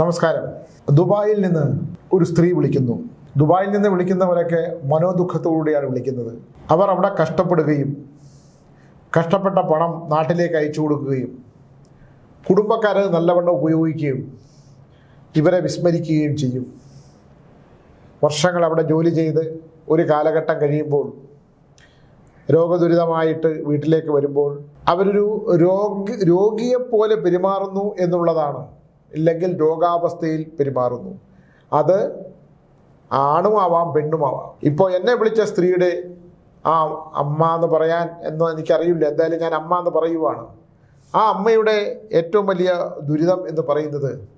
നമസ്കാരം. ദുബായിൽ നിന്ന് ഒരു സ്ത്രീ വിളിക്കുന്നു. ദുബായിൽ നിന്ന് വിളിക്കുന്നവരൊക്കെ മനോദുഃഖത്തോടെയാണ് വിളിക്കുന്നത്. അവർ അവിടെ കഷ്ടപ്പെടുകയും കഷ്ടപ്പെട്ട പണം നാട്ടിലേക്ക് അയച്ചു കൊടുക്കുകയും കുടുംബക്കാരെ നല്ലവണ്ണം ഉപയോഗിക്കുകയും ഇവരെ വിസ്മരിക്കുകയും ചെയ്യും. വർഷങ്ങൾ അവിടെ ജോലി ചെയ്ത് ഒരു കാലഘട്ടം കഴിയുമ്പോൾ രോഗദുരിതമായിട്ട് വീട്ടിലേക്ക് വരുമ്പോൾ അവരൊരു രോഗി രോഗിയെപ്പോലെ പെരുമാറുന്നു എന്നുള്ളതാണ് ഇല്ലെങ്കിൽ രോഗാവസ്ഥയിൽ പെരുമാറുന്നു. അത് ആണുമാവാം പെണ്ണുമാവാം. ഇപ്പോൾ എന്നെ വിളിച്ച സ്ത്രീയുടെ ആ അമ്മ എന്ന് പറയാൻ എന്ന് എനിക്കറിയില്ല. എന്തായാലും ഞാൻ അമ്മ എന്ന് പറയുവാണ്. ആ അമ്മയുടെ ഏറ്റവും വലിയ ദുരിതം എന്ന് പറയുന്നത്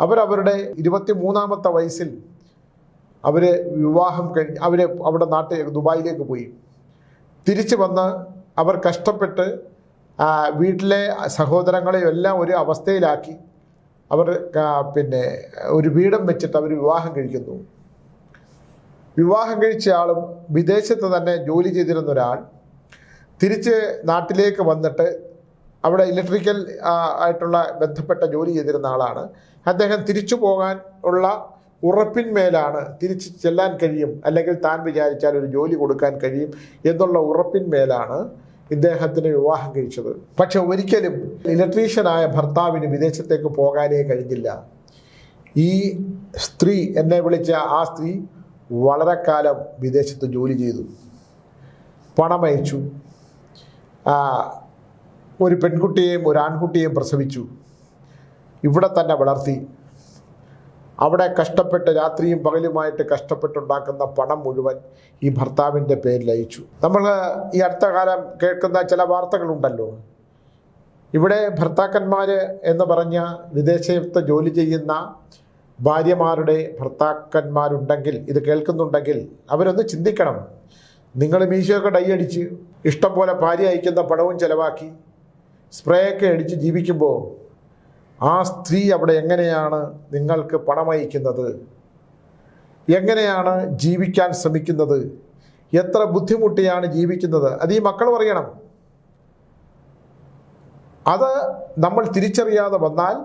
അവരവരുടെ ഇരുപത്തി മൂന്നാമത്തെ വയസ്സിൽ അവർ വിവാഹം കഴിഞ്ഞ് അവർ അവിടെ നാട്ടിൽ ദുബായിലേക്ക് പോയി. തിരിച്ചു വന്ന് അവർ കഷ്ടപ്പെട്ട് വീട്ടിലെ സഹോദരങ്ങളെയും എല്ലാം ഒരു അവസ്ഥയിലാക്കി. അവർ പിന്നെ ഒരു വീടം വെച്ചിട്ട് അവർ വിവാഹം കഴിക്കുന്നു. വിവാഹം കഴിച്ച ആളും വിദേശത്ത് തന്നെ ജോലി ചെയ്തിരുന്ന ഒരാൾ തിരിച്ച് നാട്ടിലേക്ക് വന്നിട്ട് അവിടെ ഇലക്ട്രിക്കൽ ആയിട്ടുള്ള ബന്ധപ്പെട്ട ജോലി ചെയ്തിരുന്ന ആളാണ്. അദ്ദേഹം തിരിച്ചു പോകാൻ ഉള്ള ഉറപ്പിന്മേലാണ് തിരിച്ച് ചെല്ലാൻ കഴിയും. അല്ലെങ്കിൽ താൻ വിചാരിച്ചാൽ ഒരു ജോലി കൊടുക്കാൻ കഴിയും എന്നുള്ള ഉറപ്പിന്മേലാണ് ഇദ്ദേഹത്തിന് വിവാഹം കഴിച്ചത്. പക്ഷെ ഒരിക്കലും ഇലക്ട്രീഷ്യനായ ഭർത്താവിന് വിദേശത്തേക്ക് പോകാനേ കഴിഞ്ഞില്ല. ഈ സ്ത്രീ എന്നെ വിളിച്ച ആ സ്ത്രീ വളരെ കാലം വിദേശത്ത് ജോലി ചെയ്തു. പണമയച്ചു ഒരു പെൺകുട്ടിയെയും ഒരു ആൺകുട്ടിയെയും പ്രസവിച്ചു. ഇവിടെ തന്നെ വളർത്തി. അവിടെ കഷ്ടപ്പെട്ട് രാത്രിയും പകലുമായിട്ട് കഷ്ടപ്പെട്ടുണ്ടാക്കുന്ന പണം മുഴുവൻ ഈ ഭർത്താവിന്റെ പേരിൽ അയച്ചു. നമ്മൾ ഈ അടുത്ത കാലം കേൾക്കുന്ന ചില വാർത്തകളുണ്ടല്ലോ. ഇവിടെ ഭർത്താക്കന്മാർ എന്ന് പറഞ്ഞ വിദേശത്ത് ജോലി ചെയ്യുന്ന ഭാര്യമാരുടെ ഭർത്താക്കന്മാരുണ്ടെങ്കിൽ ഇത് കേൾക്കുന്നുണ്ടെങ്കിൽ അവരൊന്ന് ചിന്തിക്കണം. നിങ്ങൾ മീശയൊക്കെ ഡൈ അടിച്ച് ഇഷ്ടം പോലെ ഭാര്യ അയക്കുന്ന പണവും ചിലവാക്കി സ്പ്രേയൊക്കെ അടിച്ച് ജീവിക്കുമ്പോൾ ആ സ്ത്രീ അവിടെ എങ്ങനെയാണ് നിങ്ങൾക്ക് പണമയക്കുന്നത്? എങ്ങനെയാണ് ജീവിക്കാൻ ശ്രമിക്കുന്നത്? എത്ര ബുദ്ധിമുട്ടിയാണ് ജീവിക്കുന്നത്? അത് ഈ മക്കൾ പറയണം. അത് നമ്മൾ തിരിച്ചറിയാതെ വന്നാൽ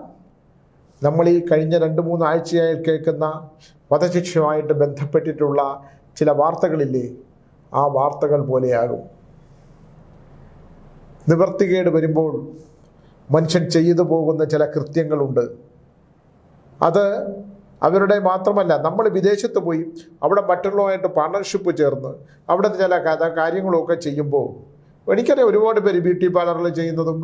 നമ്മൾ ഈ കഴിഞ്ഞ രണ്ട് മൂന്ന് ആഴ്ചയായി കേൾക്കുന്ന വധശിക്ഷയുമായിട്ട് ബന്ധപ്പെട്ടിട്ടുള്ള ചില വാർത്തകളില്ലേ? ആ വാർത്തകൾ പോലെയാകും. നിവർത്തികേട് വരുമ്പോൾ മനുഷ്യൻ ചെയ്തു പോകുന്ന ചില കൃത്യങ്ങളുണ്ട്. അത് അവരുടെ മാത്രമല്ല നമ്മൾ വിദേശത്ത് പോയി അവിടെ മറ്റുള്ളവരുമായിട്ട് പാർട്ണർഷിപ്പ് ചേർന്ന് അവിടെ ചില കഥ കാര്യങ്ങളൊക്കെ ചെയ്യുമ്പോൾ എനിക്കറിയാം ഒരുപാട് പേര് ബ്യൂട്ടി പാർലറിൽ ചെയ്യുന്നതും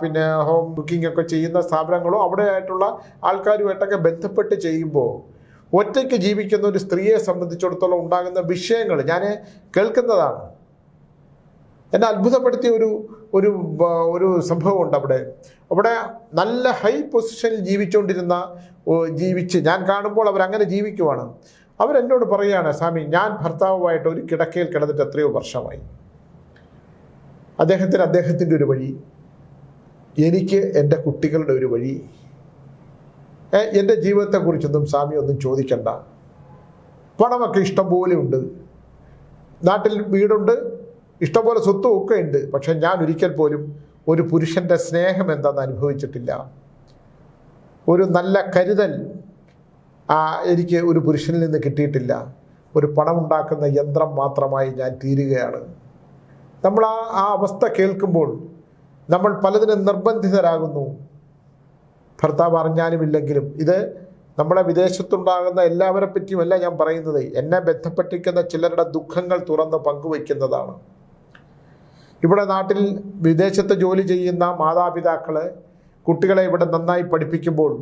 പിന്നെ ഹോം കുക്കിംഗ് ഒക്കെ ചെയ്യുന്ന സ്ഥാപനങ്ങളും അവിടെ ആയിട്ടുള്ള ആൾക്കാരുമായിട്ടൊക്കെ ബന്ധപ്പെട്ട് ചെയ്യുമ്പോൾ ഒറ്റയ്ക്ക് ജീവിക്കുന്ന ഒരു സ്ത്രീയെ സംബന്ധിച്ചിടത്തോളം ഉണ്ടാകുന്ന വിഷയങ്ങൾ ഞാൻ കേൾക്കുന്നതാണ്. എന്നെ അത്ഭുതപ്പെടുത്തിയ ഒരു ഒരു ഒരു സംഭവമുണ്ട് അവിടെ. അവിടെ നല്ല ഹൈ പൊസിഷനിൽ ജീവിച്ചുകൊണ്ടിരുന്ന ജീവിച്ച് ഞാൻ കാണുമ്പോൾ അവരങ്ങനെ ജീവിക്കുവാണ്. അവരെന്നോട് പറയുകയാണ് സ്വാമി ഞാൻ ഭർത്താവുമായിട്ട് ഒരു കിടക്കയിൽ കിടന്നിട്ട് എത്രയോ വർഷമായി. അദ്ദേഹത്തിന് അദ്ദേഹത്തിന്റെ ഒരു വഴി എനിക്ക് എന്റെ കുട്ടികളുടെ ഒരു വഴി. എന്റെ ജീവിതത്തെക്കുറിച്ചൊന്നും സ്വാമി ഒന്നും ചോദിക്കണ്ട. പണമൊക്കെ ഇഷ്ടം പോലെ ഉണ്ട്. നാട്ടിൽ വീടുണ്ട് ഇഷ്ടംപോലെ സ്വത്തും ഒക്കെ ഉണ്ട്. പക്ഷെ ഞാൻ ഒരിക്കൽ പോലും ഒരു പുരുഷന്റെ സ്നേഹം എന്താണെന്ന് അനുഭവിച്ചിട്ടില്ല. ഒരു നല്ല കരുതൽ എനിക്ക് ഒരു പുരുഷനിൽ നിന്ന് കിട്ടിയിട്ടില്ല. ഒരു പണമുണ്ടാക്കുന്ന യന്ത്രം മാത്രമായി ഞാൻ തീരുകയാണ്. നമ്മൾ ആ ആ അവസ്ഥ കേൾക്കുമ്പോൾ നമ്മൾ പലതിനും നിർബന്ധിതരാകുന്നു. ഭർത്താവ് അറിഞ്ഞാലുമില്ലെങ്കിലും ഇത് നമ്മളെ വിദേശത്തുണ്ടാകുന്ന എല്ലാവരെ പറ്റിയുമല്ല ഞാൻ പറയുന്നത്. എന്നെ ബന്ധപ്പെട്ടിരിക്കുന്ന ചിലരുടെ ദുഃഖങ്ങൾ തുറന്ന് പങ്കുവയ്ക്കുന്നതാണ്. ഇവിടെ നാട്ടിൽ വിദേശത്ത് ജോലി ചെയ്യുന്ന മാതാപിതാക്കൾ കുട്ടികളെ ഇവിടെ നന്നായി പഠിപ്പിക്കുമ്പോൾ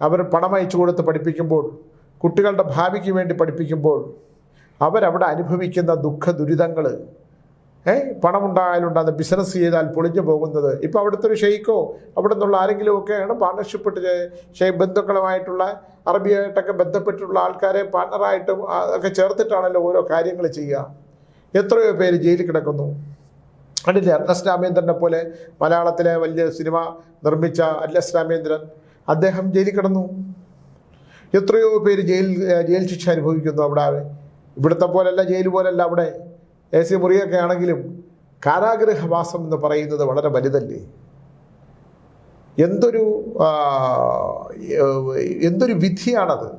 അവർ പണം അയച്ചു കൊടുത്ത് പഠിപ്പിക്കുമ്പോൾ കുട്ടികളുടെ ഭാവിക്ക് വേണ്ടി പഠിപ്പിക്കുമ്പോൾ അവരവിടെ അനുഭവിക്കുന്ന ദുഃഖ ദുരിതങ്ങൾ ഏ പണമുണ്ടായാലുണ്ടാകുന്ന ബിസിനസ് ചെയ്താൽ പൊളിഞ്ഞു പോകുന്നത്. ഇപ്പോൾ അവിടുത്തെ ഒരു ഷെയ്ക്കോ അവിടെ നിന്നുള്ള ആരെങ്കിലും ഒക്കെയാണ് പാർട്ണർഷിപ്പ് ഷെയ് ബന്ധുക്കളുമായിട്ടുള്ള അറബിയായിട്ടൊക്കെ ബന്ധപ്പെട്ടിട്ടുള്ള ആൾക്കാരെ പാർട്ണറായിട്ടും ഒക്കെ ചേർത്തിട്ടാണല്ലോ ഓരോ കാര്യങ്ങൾ ചെയ്യുക. എത്രയോ പേര് ജയിലിൽ കിടക്കുന്നു. കണ്ടില്ലേ? അറ്റ്ലസ് രാമേന്ദ്രനെ പോലെ മലയാളത്തിലെ വലിയ സിനിമ നിർമ്മിച്ച അറ്റ്ലസ് രാമേന്ദ്രൻ അദ്ദേഹം ജയിലിൽ കിടന്നു. എത്രയോ പേര് ജയിൽ ജയിൽ ശിക്ഷ അനുഭവിക്കുന്നു അവിടെ. ഇവിടുത്തെ പോലല്ല ജയിൽ പോലല്ല അവിടെ. എ സി മുറിയൊക്കെ ആണെങ്കിലും കാരാഗ്രഹവാസം എന്ന് പറയുന്നത് വളരെ വലുതല്ലേ? എന്തൊരു എന്തൊരു വിധിയാണത്?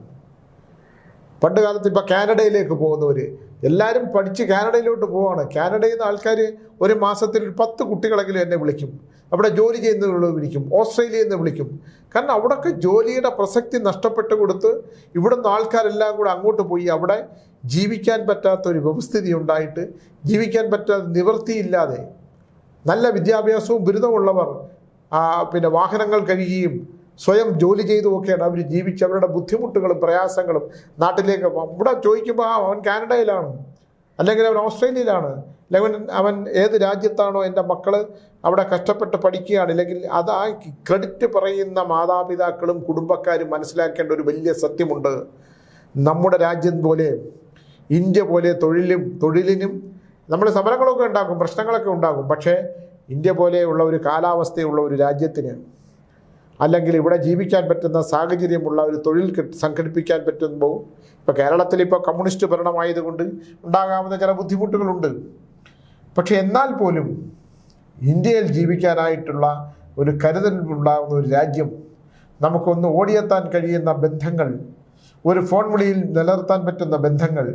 പണ്ട് കാലത്ത് ഇപ്പോൾ കാനഡയിലേക്ക് പോകുന്നവർ എല്ലാവരും പഠിച്ച് കാനഡയിലോട്ട് പോവാണ്. കാനഡയിൽ നിന്ന് ആൾക്കാർ ഒരു മാസത്തിൽ ഒരു പത്ത് കുട്ടികളെങ്കിലും എന്നെ വിളിക്കും. അവിടെ ജോലി ചെയ്യുന്നവരുള്ള വിളിക്കും. ഓസ്ട്രേലിയയിൽ നിന്ന് വിളിക്കും. കാരണം അവിടെയൊക്കെ ജോലിയുടെ പ്രസക്തി നഷ്ടപ്പെട്ട് കൊടുത്ത് ഇവിടുന്ന് ആൾക്കാരെല്ലാം കൂടെ അങ്ങോട്ട് പോയി അവിടെ ജീവിക്കാൻ പറ്റാത്ത ഒരു വ്യവസ്ഥിതി ഉണ്ടായിട്ട് ജീവിക്കാൻ പറ്റാത്ത നിവൃത്തിയില്ലാതെ നല്ല വിദ്യാഭ്യാസവും ബിരുദമുള്ളവർ പിന്നെ വാഹനങ്ങൾ കഴുകിയും സ്വയം ജോലി ചെയ്തു ചെയ്തുമൊക്കെയാണ് അവർ ജീവിച്ച് അവരുടെ ബുദ്ധിമുട്ടുകളും പ്രയാസങ്ങളും നാട്ടിലേക്ക് ഇവിടെ ചോദിക്കുമ്പോൾ അവൻ കാനഡയിലാണ്. അല്ലെങ്കിൽ അവൻ ഓസ്ട്രേലിയയിലാണ്. അല്ലെങ്കിൽ അവൻ ഏത് രാജ്യത്താണോ എന്റെ മക്കൾ അവിടെ കഷ്ടപ്പെട്ട് പഠിക്കുകയാണ്. അല്ലെങ്കിൽ അത് ആ ക്രെഡിറ്റ് പറയുന്ന മാതാപിതാക്കളും കുടുംബക്കാരും മനസ്സിലാക്കേണ്ട ഒരു വലിയ സത്യമുണ്ട്. നമ്മുടെ രാജ്യം പോലെ ഇന്ത്യ പോലെ തൊഴിലും തൊഴിലിനും നമ്മൾ സമരങ്ങളൊക്കെ ഉണ്ടാക്കും പ്രശ്നങ്ങളൊക്കെ ഉണ്ടാകും പക്ഷേ ഇന്ത്യ പോലെയുള്ള ഒരു കാലാവസ്ഥയുള്ള ഒരു രാജ്യത്തിന് അല്ലെങ്കിൽ ഇവിടെ ജീവിക്കാൻ പറ്റുന്ന സാഹചര്യമുള്ള ഒരു തൊഴിൽ സംഘടിപ്പിക്കാൻ പറ്റുമ്പോൾ ഇപ്പോൾ കേരളത്തിൽ ഇപ്പോൾ കമ്മ്യൂണിസ്റ്റ് ഭരണമായതുകൊണ്ട് ഉണ്ടാകാവുന്ന ചില ബുദ്ധിമുട്ടുകളുണ്ട്. പക്ഷേ എന്നാൽ പോലും ഇന്ത്യയിൽ ജീവിക്കാനായിട്ടുള്ള ഒരു കരുതലുണ്ടാകുന്ന ഒരു രാജ്യം നമുക്കൊന്ന് ഓടിയെത്താൻ കഴിയുന്ന ബന്ധങ്ങൾ ഒരു ഫോൺ വിളിയിൽ നിലനിർത്താൻ പറ്റുന്ന ബന്ധങ്ങൾ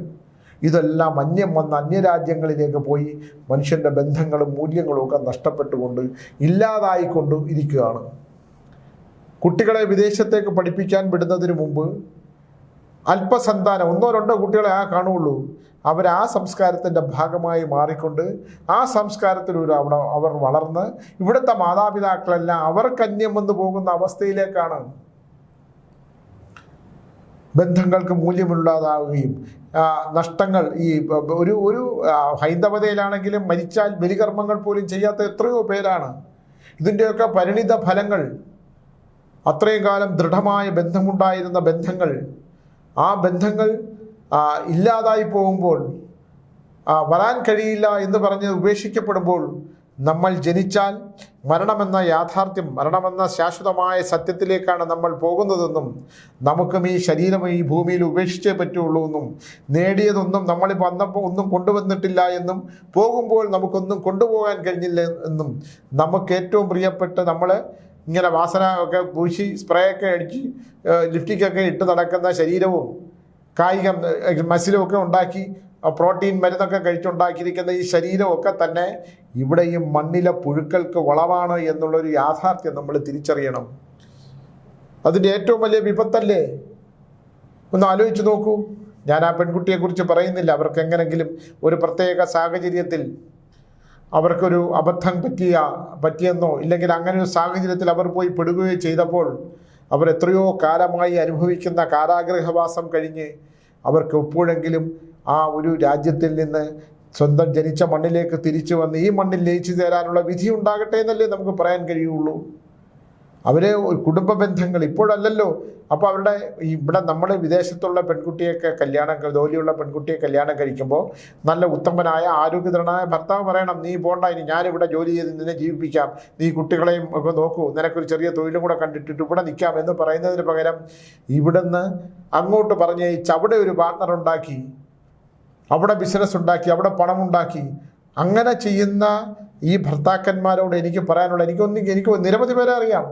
ഇതെല്ലാം അന്യം വന്ന അന്യരാജ്യങ്ങളിലേക്ക് പോയി മനുഷ്യന്റെ ബന്ധങ്ങളും മൂല്യങ്ങളും ഒക്കെ നഷ്ടപ്പെട്ടുകൊണ്ട് ഇല്ലാതായിക്കൊണ്ട് ഇരിക്കുകയാണ്. കുട്ടികളെ വിദേശത്തേക്ക് പഠിപ്പിക്കാൻ വിടുന്നതിന് മുമ്പ് അല്പസന്താനം ഒന്നോ രണ്ടോ കുട്ടികളെ ആ കാണുള്ളൂ അവർ ആ സംസ്കാരത്തിന്റെ ഭാഗമായി മാറിക്കൊണ്ട് ആ സംസ്കാരത്തിലൂടെ അവിടെ അവർ വളർന്ന് ഇവിടുത്തെ മാതാപിതാക്കളെല്ലാം അവർ അന്യം വന്നു പോകുന്ന അവസ്ഥയിലേക്കാണ് ബന്ധങ്ങൾക്ക് മൂല്യമില്ലാതാവുകയും നഷ്ടങ്ങൾ ഈ ഒരു ഒരു ഹൈന്ദവതയിലാണെങ്കിലും മരിച്ചാൽ ബലികർമ്മങ്ങൾ പോലും ചെയ്യാത്ത എത്രയോ പേരാണ്. ഇതിന്റെയൊക്കെ പരിണിത ഫലങ്ങൾ അത്രയും കാലം ദൃഢമായ ബന്ധമുണ്ടായിരുന്ന ബന്ധങ്ങൾ ആ ബന്ധങ്ങൾ ഇല്ലാതായി പോകുമ്പോൾ വരാൻ കഴിയില്ല എന്ന് പറഞ്ഞ് ഉപേക്ഷിക്കപ്പെടുമ്പോൾ നമ്മൾ ജനിച്ചാൽ മരണമെന്ന യാഥാർത്ഥ്യം മരണമെന്ന ശാശ്വതമായ സത്യത്തിലേക്കാണ് നമ്മൾ പോകുന്നതെന്നും നമുക്കും ഈ ശരീരം ഈ ഭൂമിയിൽ ഉപേക്ഷിച്ചേ പറ്റുള്ളൂ എന്നും നേടിയതൊന്നും നമ്മൾ വന്നപ്പോൾ ഒന്നും കൊണ്ടുവന്നിട്ടില്ല എന്നും പോകുമ്പോൾ നമുക്കൊന്നും കൊണ്ടുപോകാൻ കഴിഞ്ഞില്ല എന്നും നമുക്ക് ഏറ്റവും പ്രിയപ്പെട്ട നമ്മൾ ഇങ്ങനെ വാസന ഒക്കെ പൂശി സ്പ്രേ ഒക്കെ അടിച്ച് ലിഫ്റ്റിക്കൊക്കെ ഇട്ട് നടക്കുന്ന ശരീരവും കായിക മസിലും ഒക്കെ ഉണ്ടാക്കി പ്രോട്ടീൻ മരുന്നൊക്കെ കഴിച്ചുണ്ടാക്കിയിരിക്കുന്ന ഈ ശരീരമൊക്കെ തന്നെ ഇവിടെ ഈ മണ്ണിലെ പുഴുക്കൾക്ക് വളമാണ് എന്നുള്ളൊരു യാഥാർത്ഥ്യം നമ്മൾ തിരിച്ചറിയണം. അതിന്റെ ഏറ്റവും വലിയ വിപത്തല്ലേ? ഒന്ന് ആലോചിച്ച് നോക്കൂ. ഞാൻ ആ പെൺകുട്ടിയെക്കുറിച്ച് പറയുന്നില്ല. അവർക്ക് എങ്ങനെങ്കിലും ഒരു പ്രത്യേക സാഹചര്യത്തിൽ അവർക്കൊരു അബദ്ധം പറ്റിയ പറ്റിയെന്നോ ഇല്ലെങ്കിൽ അങ്ങനെ ഒരു സാഹചര്യത്തിൽ അവർ പോയി പെടുകയോ ചെയ്തപ്പോൾ അവർ എത്രയോ കാലമായി അനുഭവിക്കുന്ന കാരാഗ്രഹവാസം കഴിഞ്ഞ് അവർക്ക് എപ്പോഴെങ്കിലും ആ ഒരു രാജ്യത്തിൽ നിന്ന് സ്വന്തം ജനിച്ച മണ്ണിലേക്ക് തിരിച്ചു വന്ന് ഈ മണ്ണിൽ ലയിച്ചു ചേരാനുള്ള വിധി ഉണ്ടാകട്ടെ എന്നല്ലേ നമുക്ക് പറയാൻ കഴിയുള്ളൂ. അവരെ കുടുംബ ബന്ധങ്ങൾ ഇപ്പോഴല്ലല്ലോ. അപ്പോൾ അവരുടെ ഇവിടെ നമ്മുടെ വിദേശത്തുള്ള പെൺകുട്ടിയൊക്കെ കല്യാണം ജോലിയുള്ള പെൺകുട്ടിയെ കല്യാണം കഴിക്കുമ്പോൾ നല്ല ഉത്തമനായ ആരോഗ്യധരനായ ഭർത്താവ് പറയണം നീ പോണ്ട ഇനി ഞാനിവിടെ ജോലി ചെയ്ത് നിന്നെ ജീവിപ്പിക്കാം. നീ കുട്ടികളെയും ഒക്കെ നോക്കൂ. നിനക്കൊരു ചെറിയ തൊഴിലും കൂടെ കണ്ടിട്ടിട്ട് ഇവിടെ നിൽക്കാം എന്ന് പറയുന്നതിന് പകരം ഇവിടുന്ന് അങ്ങോട്ട് പറഞ്ഞയച്ച് അവിടെ ഒരു പാർട്ണർ ഉണ്ടാക്കി അവിടെ ബിസിനസ് ഉണ്ടാക്കി അവിടെ പണമുണ്ടാക്കി അങ്ങനെ ചെയ്യുന്ന ഈ ഭർത്താക്കന്മാരോട് എനിക്ക് പറയാനുള്ള എനിക്കൊന്നും എനിക്ക് നിരവധി പേരെ അറിയാം.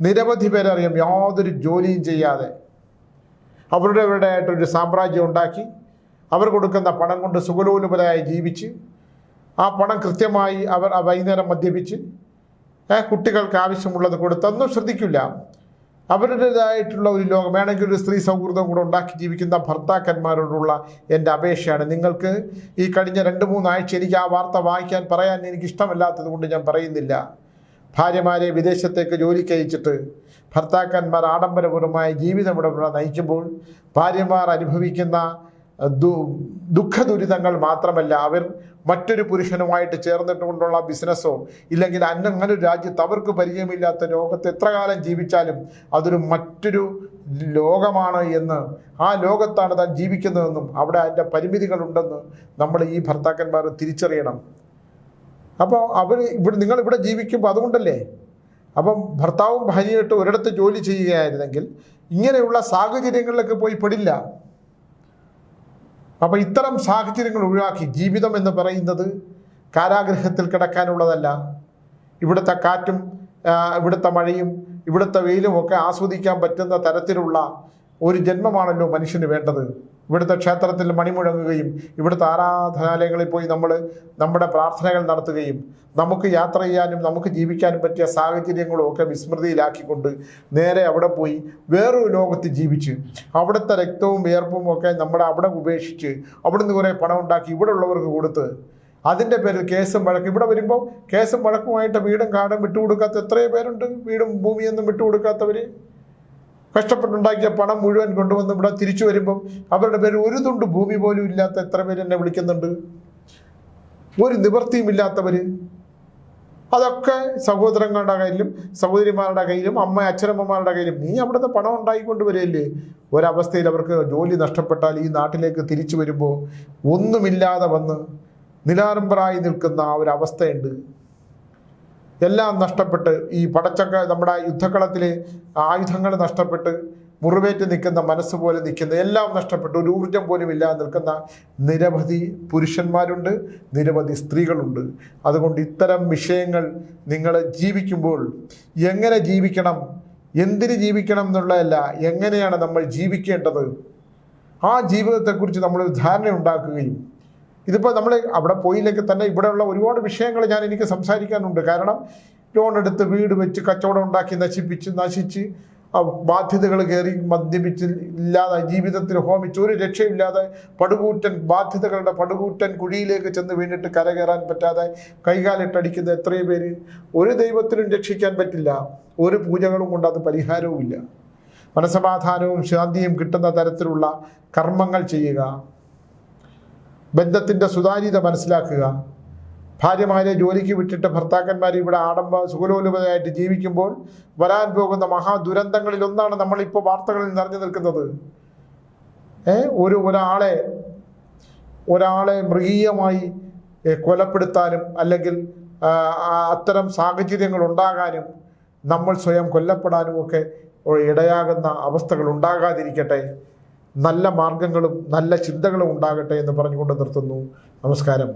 നിരവധി പേരെ അറിയാം. യാതൊരു ജോലിയും ചെയ്യാതെ അവരുടെ അവരുടേതായിട്ടൊരു സാമ്രാജ്യം ഉണ്ടാക്കി അവർ കൊടുക്കുന്ന പണം കൊണ്ട് സുഖലോലുപരായി ജീവിച്ച് ആ പണം കൃത്യമായി അവർ വൈകുന്നേരം മദ്യപിച്ച് കുട്ടികൾക്ക് ആവശ്യമുള്ളത് കൊടുത്തൊന്നും ശ്രദ്ധിക്കില്ല. അവരുടേതായിട്ടുള്ള ഒരു ലോകം വേണമെങ്കിൽ ഒരു സ്ത്രീ സൗഹൃദം കൂടെ ഉണ്ടാക്കി ജീവിക്കുന്ന ഭർത്താക്കന്മാരോടുള്ള എന്റെ അപേക്ഷയാണ്. നിങ്ങൾക്ക് ഈ കഴിഞ്ഞ രണ്ട് മൂന്നാഴ്ച എനിക്ക് ആ വാർത്ത വായിക്കാൻ പറയാൻ എനിക്ക് ഇഷ്ടമല്ലാത്തത് കൊണ്ട് ഞാൻ പറയുന്നില്ല. ഭാര്യമാരെ വിദേശത്തേക്ക് ജോലിക്ക് അയച്ചിട്ട് ഭർത്താക്കന്മാർ ആഡംബരപൂർവമായ ജീവിതം ഇവിടെ നയിക്കുമ്പോൾ ഭാര്യമാർ അനുഭവിക്കുന്ന ദുഃഖ ദുരിതങ്ങൾ മാത്രമല്ല അവർ മറ്റൊരു പുരുഷനുമായിട്ട് ചേർന്നിട്ടുകൊണ്ടുള്ള ബിസിനസ്സോ ഇല്ലെങ്കിൽ അന്നങ്ങനൊരു ഒരു രാജ്യത്ത് അവർക്ക് പരിചയമില്ലാത്ത ലോകത്ത് എത്ര കാലം ജീവിച്ചാലും അതൊരു മറ്റൊരു ലോകമാണ് എന്ന് ആ ലോകത്താണ് താൻ ജീവിക്കുന്നതെന്നും അവിടെ അതിന്റെ പരിമിതികളുണ്ടെന്ന് നമ്മൾ ഈ ഭർത്താക്കന്മാർ തിരിച്ചറിയണം. അപ്പോൾ അവർ ഇവിടെ നിങ്ങൾ ഇവിടെ ജീവിക്കുമ്പോൾ അതുകൊണ്ടല്ലേ? അപ്പം ഭർത്താവും ഭാര്യയായിട്ട് ഒരിടത്ത് ജോലി ചെയ്യുകയായിരുന്നെങ്കിൽ ഇങ്ങനെയുള്ള സാഹചര്യങ്ങളിലൊക്കെ പോയി പെടില്ല. അപ്പോൾ ഇത്തരം സാഹചര്യങ്ങൾ ഒഴിവാക്കി ജീവിതം എന്ന് പറയുന്നത് കാരാഗ്രഹത്തിൽ കിടക്കാനുള്ളതല്ല. ഇവിടുത്തെ കാറ്റും ഇവിടുത്തെ മഴയും ഇവിടുത്തെ വെയിലും ഒക്കെ ആസ്വദിക്കാൻ പറ്റുന്ന തരത്തിലുള്ള ഒരു ജന്മമാണല്ലോ മനുഷ്യന് വേണ്ടത്. ഇവിടുത്തെ ക്ഷേത്രത്തിൽ മണിമുഴങ്ങുകയും ഇവിടുത്തെ ആരാധനാലയങ്ങളിൽ പോയി നമ്മൾ നമ്മുടെ പ്രാർത്ഥനകൾ നടത്തുകയും നമുക്ക് യാത്ര ചെയ്യാനും നമുക്ക് ജീവിക്കാനും പറ്റിയ സാഹചര്യങ്ങളും ഒക്കെ വിസ്മൃതിയിലാക്കിക്കൊണ്ട് നേരെ അവിടെ പോയി വേറൊരു ലോകത്ത് ജീവിച്ച് അവിടുത്തെ രക്തവും വിയർപ്പും ഒക്കെ നമ്മുടെ അവിടെ ഉപേക്ഷിച്ച് അവിടുന്ന് കുറേ പണം ഉണ്ടാക്കി ഇവിടെ ഉള്ളവർക്ക് കൊടുത്ത് അതിന്റെ പേരിൽ കേസും വഴക്കും. ഇവിടെ വരുമ്പോൾ കേസും വഴക്കുമായിട്ട് വീടും കാടും വിട്ടുകൊടുക്കാത്ത എത്രയോ പേരുണ്ട്. വീടും ഭൂമിയൊന്നും വിട്ടുകൊടുക്കാത്തവർ കഷ്ടപ്പെട്ടുണ്ടാക്കിയ പണം മുഴുവൻ കൊണ്ടുവന്ന് ഇവിടെ തിരിച്ചു വരുമ്പം അവരുടെ പേര് ഒരു തുണ്ട് ഭൂമി പോലും ഇല്ലാത്ത എത്ര പേര് എന്നെ വിളിക്കുന്നുണ്ട്? ഒരു നിവൃത്തിയും ഇല്ലാത്തവർ അതൊക്കെ സഹോദരങ്ങളുടെ കയ്യിലും സഹോദരിമാരുടെ കയ്യിലും അമ്മ അച്ഛനമ്മമാരുടെ കയ്യിലും. നീ അവിടുന്ന് പണം ഉണ്ടായിക്കൊണ്ട് വരികയല്ലേ? ഒരവസ്ഥയിൽ അവർക്ക് ജോലി നഷ്ടപ്പെട്ടാൽ ഈ നാട്ടിലേക്ക് തിരിച്ചു വരുമ്പോൾ ഒന്നുമില്ലാതെ വന്ന് നിലാരംബറായി നിൽക്കുന്ന ആ ഒരു അവസ്ഥയുണ്ട്. എല്ലാം നഷ്ടപ്പെട്ട് ഈ പടച്ചക്ക നമ്മുടെ യുദ്ധക്കളത്തിൽ ആയുധങ്ങൾ നഷ്ടപ്പെട്ട് മുറിവേറ്റ് നിൽക്കുന്ന മനസ്സ് പോലെ നിൽക്കുന്ന എല്ലാം നഷ്ടപ്പെട്ട് ഒരു ഊർജം പോലും ഇല്ലാതെ നിൽക്കുന്ന നിരവധി പുരുഷന്മാരുണ്ട് നിരവധി സ്ത്രീകളുണ്ട്. അതുകൊണ്ട് ഇത്തരം വിഷയങ്ങൾ നിങ്ങൾ ജീവിക്കുമ്പോൾ എങ്ങനെ ജീവിക്കണം എന്തിന് ജീവിക്കണം എന്നുള്ളതല്ല എങ്ങനെയാണ് നമ്മൾ ജീവിക്കേണ്ടത്? ആ ജീവിതത്തെക്കുറിച്ച് നമ്മൾ ധാരണ ഉണ്ടാക്കുകയും ഇതിപ്പോൾ നമ്മൾ അവിടെ പോയില്ലെങ്കിൽ തന്നെ ഇവിടെയുള്ള ഒരുപാട് വിഷയങ്ങൾ ഞാൻ എനിക്ക് സംസാരിക്കാനുണ്ട്. കാരണം ലോൺ എടുത്ത് വീട് വെച്ച് കച്ചവടം ഉണ്ടാക്കി നശിപ്പിച്ച് നശിച്ച് ബാധ്യതകൾ കയറി മദ്യപിച്ച് ഇല്ലാതെ ജീവിതത്തിൽ ഹോമിച്ച് ഒരു രക്ഷയില്ലാതെ പടുകൂറ്റൻ ബാധ്യതകളുടെ പടുകൂറ്റൻ കുഴിയിലേക്ക് ചെന്ന് വീണിട്ട് കരകയറാൻ പറ്റാതെ കൈകാലിട്ടടിക്കുന്ന എത്രയോ പേര് ഒരു ദൈവത്തിനും രക്ഷിക്കാൻ പറ്റില്ല. ഒരു പൂജകളും കൊണ്ട് അത് പരിഹാരവുമില്ല. മനസമാധാനവും ശാന്തിയും കിട്ടുന്ന തരത്തിലുള്ള കർമ്മങ്ങൾ ചെയ്യുക. ബന്ധത്തിന്റെ സുതാര്യത മനസ്സിലാക്കുക. ഭാര്യമാരെ ജോലിക്ക് വിട്ടിട്ട് ഭർത്താക്കന്മാർ ഇവിടെ ആഡംബ സുഖലോലുപതയായിട്ട് ജീവിക്കുമ്പോൾ വരാൻ പോകുന്ന മഹാദുരന്തങ്ങളിൽ ഒന്നാണ് നമ്മളിപ്പോൾ വാർത്തകളിൽ നിറഞ്ഞു നിൽക്കുന്നത്. ഏ ഒരു ഒരാളെ ഒരാളെ മൃഗീയമായി കൊലപ്പെടുത്താനും അല്ലെങ്കിൽ അത്തരം സാഹചര്യങ്ങൾ ഉണ്ടാകാനും നമ്മൾ സ്വയം കൊല്ലപ്പെടാനും ഒക്കെ ഇടയാകുന്ന അവസ്ഥകൾ ഉണ്ടാകാതിരിക്കട്ടെ. നല്ല മാർഗങ്ങളും നല്ല ചിന്തകളും ഉണ്ടാകട്ടെ എന്ന് പറഞ്ഞുകൊണ്ട് നിർത്തുന്നു. നമസ്കാരം.